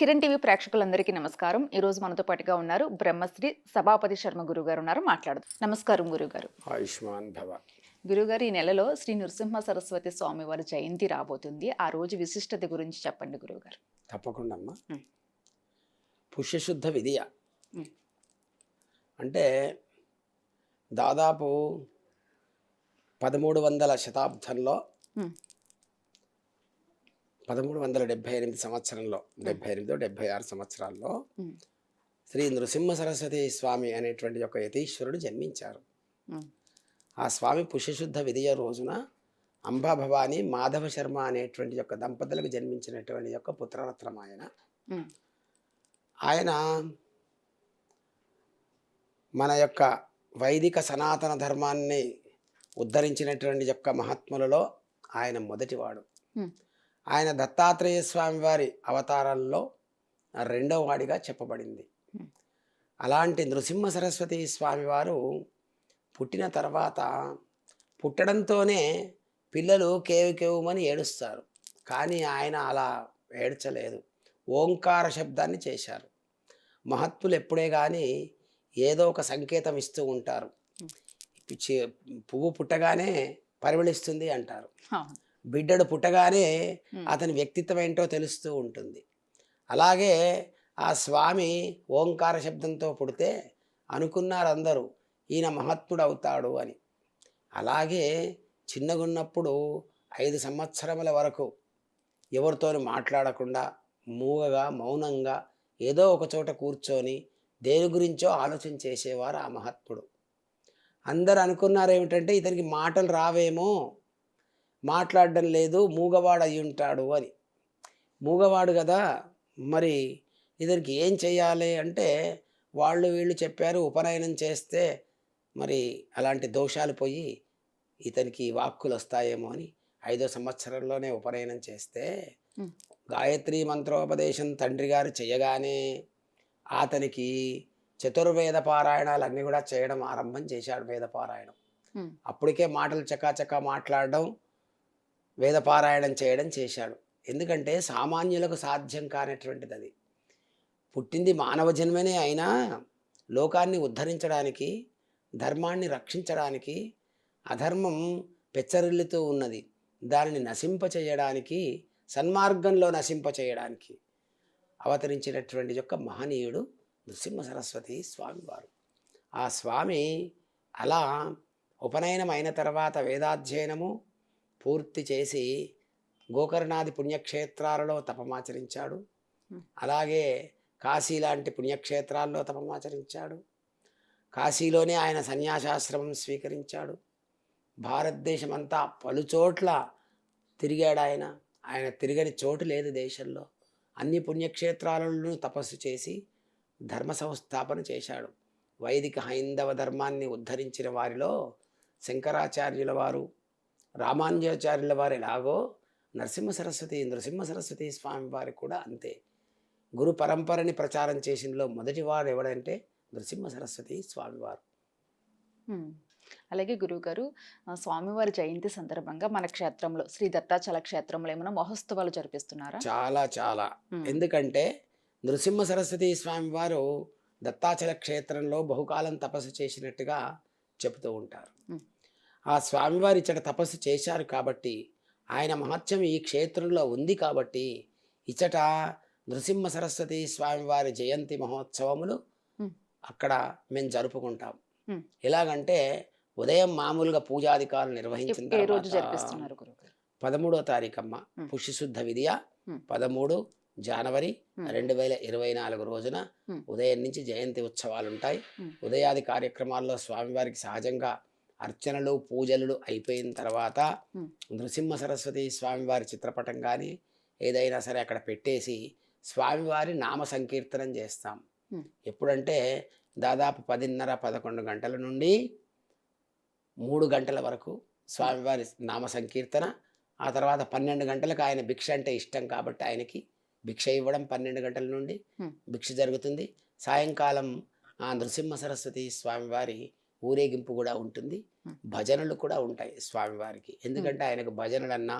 Kiran TV ప్రేక్షకులందరికీ నమస్కారం. ఈ రోజు మనతో పాటుగా ఉన్నారు బ్రహ్మశ్రీ సభాపతి శర్మ గురువు గారు ఉన్నారు. మాట్లాడదు నమస్కారం గురుగారు. ఆయుష్మాన్ భవ. గురుగారు ఈ నెలలో శ్రీ నృసింహ సరస్వతి స్వామి వారి జయంతి రాబోతుంది. ఆ రోజు విశిష్టత గురించి చెప్పండి గురువుగారు తప్పకుండా అమ్మా. పుష్యశుద్ధ విధియ. అంటే దాదాపు పదమూడు వందల శతాబ్దంలో. పదమూడు వందల డెబ్భై ఎనిమిది సంవత్సరంలో డెబ్భై ఎనిమిదో డెబ్భై ఆరు సంవత్సరాల్లో. శ్రీ నృసింహ సరస్వతి స్వామి అనేటువంటి ఒక యతీశ్వరుడు జన్మించారు. ఆ స్వామి పుష్యశుద్ధ విధియ రోజున అంబా భవాని మాధవ శర్మ అనేటువంటి యొక్క దంపతులకు జన్మించినటువంటి యొక్క పుత్రరత్నం ఆయన. ఆయన మన యొక్క వైదిక సనాతన ధర్మాన్ని ఉద్ధరించినటువంటి యొక్క మహాత్ములలో ఆయన మొదటివాడు. ఆయన దత్తాత్రేయ స్వామి వారి అవతారాల్లో రెండవ వాడిగా చెప్పబడింది. అలాంటి నృసింహ సరస్వతి స్వామివారు పుట్టిన తర్వాత పుట్టడంతోనే పిల్లలు కేవు కేవుమని ఏడుస్తారు. కానీ ఆయన అలా ఏడ్చలేదు. ఓంకార శబ్దాన్ని చేశారు. మహత్తులు ఎప్పుడే కానీ ఏదో ఒక సంకేతం ఇస్తూ ఉంటారు. పువ్వు పుట్టగానే పరిమళిస్తుంది అంటారు. బిడ్డడు పుట్టగానే. అతని వ్యక్తిత్వం ఏంటో తెలుస్తూ ఉంటుంది. అలాగే ఆ స్వామి ఓంకార శబ్దంతో పుడితే అనుకున్నారు అందరూ ఈయన మహత్తుడు అవుతాడు అని. అలాగే చిన్నగున్నప్పుడు ఐదు సంవత్సరముల వరకు ఎవరితోని మాట్లాడకుండా మూగగా మౌనంగా ఏదో ఒక చోట కూర్చొని దేని గురించో ఆలోచన చేసేవారు ఆ మహాత్ముడు అందరు అనుకున్నారు ఏమిటంటే ఇతనికి మాటలు రావేమో మాట్లాడడం లేదు మూగవాడు అయి ఉంటాడు అని మూగవాడు కదా మరి ఇతనికి ఏం చేయాలి అంటే వాళ్ళు వీళ్ళు చెప్పారు ఉపనయనం చేస్తే మరి అలాంటి దోషాలు పోయి ఇతనికి వాక్కులు వస్తాయేమో అని ఐదో సంవత్సరంలోనే ఉపనయనం చేస్తే. గాయత్రి మంత్రోపదేశం తండ్రి గారు చేయగానే అతనికి చతుర్వేద పారాయణాలు అన్నీ కూడా చేయడం ఆరంభం చేశాడు వేద పారాయణం. అప్పటికే మాటలు చకాచకా మాట్లాడడం వేదపారాయణం చేయడం చేశాడు. ఎందుకంటే సామాన్యులకు సాధ్యం కానటువంటిది అది పుట్టింది మానవ జన్మనే అయినా లోకాన్ని ఉద్ధరించడానికి ధర్మాన్ని రక్షించడానికి అధర్మం పెచ్చరిల్లుతూ ఉన్నది. దానిని నశింపచేయడానికి సన్మార్గంలో నశింపచేయడానికి అవతరించినటువంటి యొక్క మహనీయుడు నృసింహ సరస్వతి స్వామివారు ఆ స్వామి అలా ఉపనయనం అయిన తర్వాత వేదాధ్యయనము పూర్తి చేసి గోకర్ణాది పుణ్యక్షేత్రాలలో తపమాచరించాడు. అలాగే కాశీ లాంటి పుణ్యక్షేత్రాల్లో తపమాచరించాడు. కాశీలోనే ఆయన సన్యాసాశ్రమం స్వీకరించాడు. భారతదేశమంతా పలుచోట్ల తిరిగాడు ఆయన. ఆయన తిరగని చోటు లేదు దేశంలో. అన్ని పుణ్యక్షేత్రాలను తపస్సు చేసి ధర్మ సంస్థాపన చేశాడు. వైదిక హైందవ ధర్మాన్ని ఉద్ధరించిన వారిలో శంకరాచార్యుల వారు రామానుజాచార్యుల వారు ఎలాగో నరసింహ సరస్వతి నృసింహ సరస్వతి స్వామి వారు కూడా అంతే గురు పరంపరని ప్రచారం చేసినలో మొదటివాడు ఎవడంటే నృసింహ సరస్వతి స్వామివారు. అలాగే గురువుగారు స్వామివారి జయంతి సందర్భంగా మన క్షేత్రంలో శ్రీ దత్తాచల క్షేత్రంలో ఏమైనా మహోత్సవాలు జరిపిస్తున్నారా చాలా చాలా. ఎందుకంటే నృసింహ సరస్వతి స్వామి వారు దత్తాచల క్షేత్రంలో బహుకాలం తపస్సు చేసినట్టుగా చెబుతూ ఉంటారు. ఆ స్వామివారు ఇచ్చట తపస్సు చేశారు కాబట్టి ఆయన మహత్యం ఈ క్షేత్రంలో ఉంది కాబట్టి ఇచ్చట నృసింహ సరస్వతి స్వామివారి జయంతి మహోత్సవములు. అక్కడ మేము జరుపుకుంటాం. ఎలాగంటే ఉదయం మామూలుగా పూజాధికారులు నిర్వహించిన తర్వాత పదమూడో తారీఖమ్మ. పుష్యశుద్ధ విధియ. పదమూడు జనవరి. రెండు వేల ఇరవై నాలుగు రోజున. ఉదయం నుంచి జయంతి ఉత్సవాలు ఉంటాయి. ఉదయాది కార్యక్రమాల్లో స్వామివారికి సహజంగా అర్చనలు పూజలు అయిపోయిన తర్వాత. నృసింహ సరస్వతి స్వామివారి చిత్రపటం కానీ ఏదైనా సరే అక్కడ పెట్టేసి స్వామివారి నామ సంకీర్తనం చేస్తాం. ఎప్పుడంటే దాదాపు పదిన్నర పదకొండు గంటల నుండి మూడు గంటల వరకు స్వామివారి నామ సంకీర్తన ఆ తర్వాత పన్నెండు గంటలకు ఆయన భిక్ష అంటే ఇష్టం కాబట్టి ఆయనకి భిక్ష ఇవ్వడం పన్నెండు గంటల నుండి. భిక్ష జరుగుతుంది సాయంకాలం ఆ నృసింహ సరస్వతి స్వామివారి ఊరేగింపు కూడా ఉంటుంది. భజనలు కూడా ఉంటాయి స్వామివారికి ఎందుకంటే ఆయనకు భజనలన్నా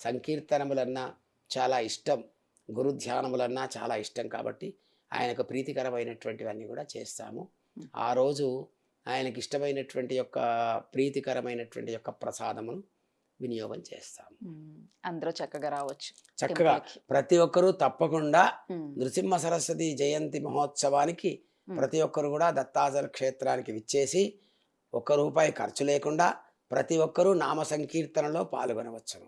సంకీర్తనములన్నా చాలా ఇష్టం గురు ధ్యానములన్నా చాలా ఇష్టం కాబట్టి ఆయనకు ప్రీతికరమైనటువంటివన్నీ కూడా చేస్తాము. ఆ రోజు ఆయనకి ఇష్టమైనటువంటి యొక్క ప్రీతికరమైనటువంటి యొక్క ప్రసాదమును వినియోగం చేస్తాము అందరూ చక్కగా రావచ్చు చక్కగా. ప్రతి ఒక్కరూ తప్పకుండా నృసింహ సరస్వతి జయంతి మహోత్సవానికి. ప్రతి ఒక్కరు కూడా దత్తాచల క్షేత్రానికి విచ్చేసి ఒక్క రూపాయి ఖర్చు లేకుండా ప్రతి ఒక్కరూ నామ సంకీర్తనలో పాల్గొనవచ్చును.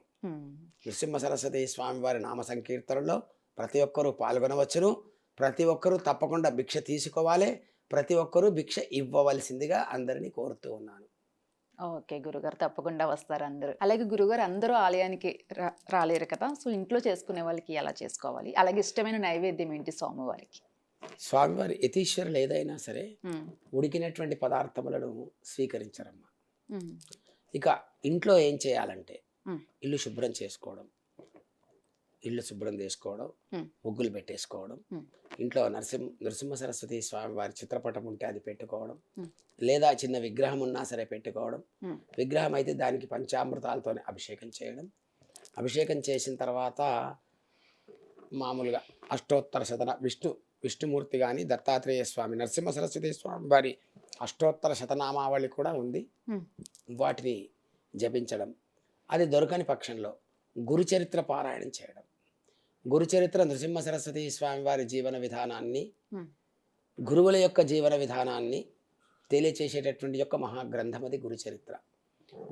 నృసింహ సరస్వతి స్వామివారి నామ సంకీర్తనలో ప్రతి ఒక్కరూ పాల్గొనవచ్చును. ప్రతి ఒక్కరూ తప్పకుండా భిక్ష తీసుకోవాలి. ప్రతి ఒక్కరూ భిక్ష ఇవ్వవలసిందిగా అందరినీ కోరుతూ ఉన్నాను. ఓకే గురుగారు తప్పకుండా వస్తారు అందరూ. అలాగే గురుగారు అందరూ ఆలయానికి రాలేరు కదా? సో ఇంట్లో చేసుకునే వాళ్ళకి ఎలా చేసుకోవాలి? అలాగే ఇష్టమైన నైవేద్యం ఏంటి స్వామివారికి? స్వామివారి యతీశ్వరులు ఏదైనా సరే ఉడికినటువంటి పదార్థములను స్వీకరించరమ్మా ఇక ఇంట్లో ఏం చేయాలంటే. ఇల్లు శుభ్రం చేసుకోవడం ఇల్లు శుభ్రం చేసుకోవడం. ముగ్గులు పెట్టేసుకోవడం. ఇంట్లో నరసింహ నరసింహ సరస్వతి స్వామి వారి చిత్రపటం ఉంటే అది పెట్టుకోవడం. లేదా చిన్న విగ్రహం ఉన్నా సరే పెట్టుకోవడం. విగ్రహం అయితే దానికి పంచామృతాలతోనే అభిషేకం చేయడం అభిషేకం చేసిన తర్వాత మామూలుగా అష్టోత్తర శతన విష్ణు విష్ణుమూర్తి కానీ దత్తాత్రేయ స్వామి నరసింహ సరస్వతి స్వామి వారి అష్టోత్తర శతనామావళి కూడా ఉంది. వాటిని జపించడం అది దొరకని పక్షంలో గురుచరిత్ర పారాయణం చేయడం. గురుచరిత్ర నృసింహ సరస్వతి స్వామి వారి జీవన విధానాన్ని. గురువుల యొక్క జీవన విధానాన్ని తెలియచేసేటటువంటి యొక్క మహాగ్రంథం అది గురుచరిత్ర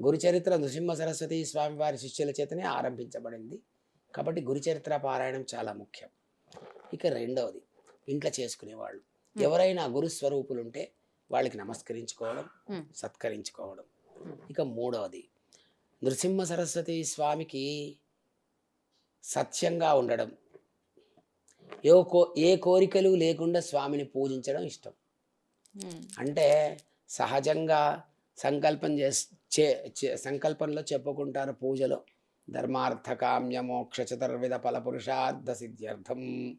గురుచరిత్ర నృసింహ సరస్వతి స్వామి వారి శిష్యుల చేతనే ఆరంభించబడింది. కాబట్టి గురుచరిత్ర పారాయణం చాలా ముఖ్యం. ఇక రెండవది ఇంట్లో చేసుకునేవాళ్ళు. ఎవరైనా గురు స్వరూపులు ఉంటే వాళ్ళకి నమస్కరించుకోవడం. సత్కరించుకోవడం. ఇక మూడవది నృసింహ సరస్వతి స్వామికి సత్యంగా ఉండడం. ఏ కో ఏ కోరికలు లేకుండా స్వామిని పూజించడం ఇష్టం. అంటే సహజంగా సంకల్పం చే చే- సంకల్పంలో చెప్పుకుంటారు పూజలో. ధర్మార్థ కామ్య మోక్ష చతుర్విధ ఫల పురుషార్థ సిద్ధ్యర్థం.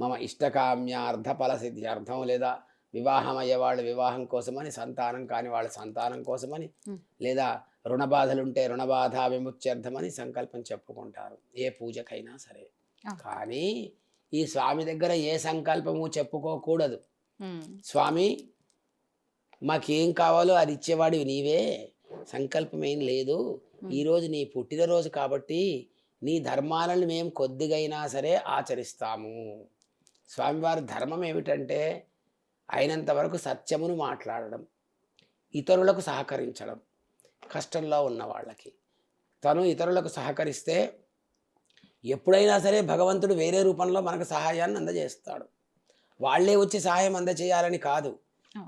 మమ ఇష్టకామ్యార్థ ఫల సిద్ధ్యర్థం లేదా వివాహం అయ్యేవాళ్ళు వివాహం కోసమని సంతానం కాని వాళ్ళ సంతానం కోసమని. లేదా రుణ బాధలుంటే రుణబాధ విముచ్యర్థమని సంకల్పం చెప్పుకుంటారు. ఏ పూజకైనా సరే. కానీ ఈ స్వామి దగ్గర ఏ సంకల్పము చెప్పుకోకూడదు. స్వామి మాకేం కావాలో అది ఇచ్చేవాడివి నీవే. సంకల్పం ఏం లేదు ఈరోజు నీ పుట్టినరోజు కాబట్టి నీ ధర్మాలను మేము కొద్దిగైనా సరే ఆచరిస్తాము. స్వామివారి ధర్మం ఏమిటంటే అయినంత వరకు సత్యమును మాట్లాడడం ఇతరులకు సహకరించడం కష్టంలో ఉన్న వాళ్ళకి. తను ఇతరులకు సహకరిస్తే ఎప్పుడైనా సరే భగవంతుడు వేరే రూపంలో మనకు సహాయాన్ని అందజేస్తాడు. వాళ్ళే వచ్చి సహాయం అందజేయాలని కాదు.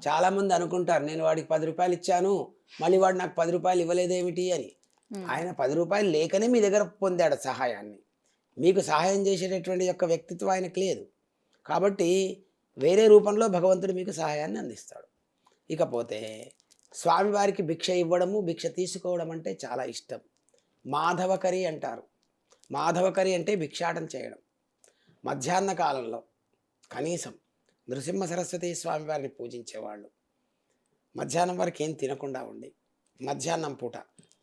చాలామంది అనుకుంటారు నేను వాడికి పది రూపాయలు ఇచ్చాను మళ్ళీ వాడు నాకు పది రూపాయలు ఇవ్వలేదేమిటి? అని. ఆయన పది రూపాయలు లేకనే మీ దగ్గర పొందాడు సహాయాన్ని. మీకు సహాయం చేసేటటువంటి యొక్క వ్యక్తిత్వం ఆయనకు లేదు. కాబట్టి వేరే రూపంలో భగవంతుడు మీకు సహాయాన్ని అందిస్తాడు. ఇకపోతే స్వామివారికి భిక్ష ఇవ్వడము భిక్ష తీసుకోవడం అంటే చాలా ఇష్టం. మాధవకరి అంటారు. మాధవకరి అంటే భిక్షాటం చేయడం. మధ్యాహ్న కాలంలో కనీసం నృసింహ సరస్వతి స్వామివారిని పూజించేవాళ్ళు. మధ్యాహ్నం వరకు ఏం తినకుండా ఉండి మధ్యాహ్నం పూట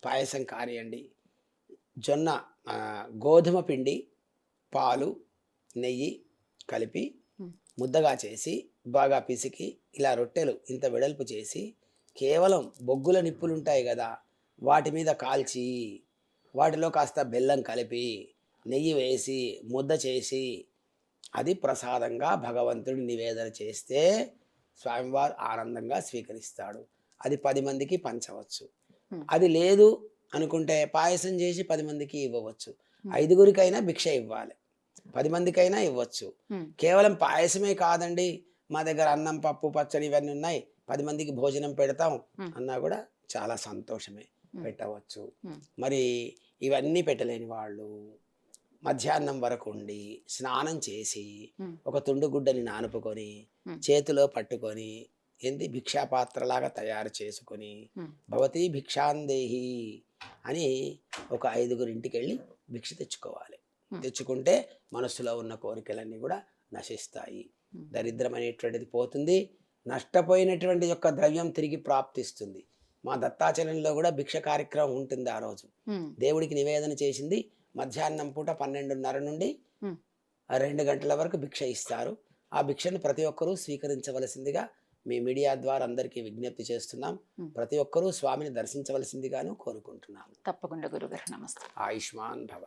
పాయసం కానియండి జొన్న గోధుమ పిండి పాలు నెయ్యి కలిపి. ముద్దగా చేసి బాగా పిసికి ఇలా రొట్టెలు ఇంత వెడల్పు చేసి కేవలం బొగ్గుల నిప్పులు ఉంటాయి కదా వాటి మీద కాల్చి వాటిలో కాస్త బెల్లం కలిపి నెయ్యి వేసి ముద్ద చేసి అది ప్రసాదంగా భగవంతుడి నివేదన చేస్తే స్వామివారు ఆనందంగా స్వీకరిస్తాడు. అది పది మందికి పంచవచ్చు. అది లేదు అనుకుంటే పాయసం చేసి పది మందికి ఇవ్వవచ్చు. ఐదుగురికైనా భిక్ష ఇవ్వాలి. పది మందికైనా ఇవ్వచ్చు కేవలం పాయసమే కాదండి మా దగ్గర అన్నం పప్పు పచ్చడి ఇవన్నీ ఉన్నాయి పది మందికి భోజనం పెడతాం. అన్నా కూడా చాలా సంతోషమే. పెట్టవచ్చు. మరి ఇవన్నీ పెట్టలేని వాళ్ళు మధ్యాహ్నం వరకు ఉండి స్నానం చేసి. ఒక తుండు గుడ్డని నానుపుకొని. చేతిలో పట్టుకొని ఏంది భిక్షాపాత్రలాగా తయారు చేసుకొని. భవతి భిక్షాందేహి అని ఒక ఐదుగురు ఇంటికి వెళ్ళి భిక్ష తెచ్చుకోవాలి. తెచ్చుకుంటే మనసులో ఉన్న కోరికలన్నీ కూడా నశిస్తాయి. దరిద్రం అనేటువంటిది పోతుంది. నష్టపోయినటువంటి యొక్క ద్రవ్యం తిరిగి ప్రాప్తిస్తుంది. మా దత్తాచలంలో కూడా భిక్ష కార్యక్రమం ఉంటుంది ఆ రోజు. దేవుడికి నివేదన చేసింది మధ్యాహ్నం పూట పన్నెండున్నర నుండి రెండు గంటల వరకు భిక్ష ఇస్తారు. ఆ భిక్షను ప్రతి ఒక్కరూ స్వీకరించవలసిందిగా మీ మీడియా ద్వారా అందరికీ విజ్ఞప్తి చేస్తున్నాం. ప్రతి ఒక్కరూ స్వామిని దర్శించవలసిందిగాను కోరుకుంటున్నాము తప్పకుండా గురుగారు నమస్తే. ఆయుష్మాన్ భవ.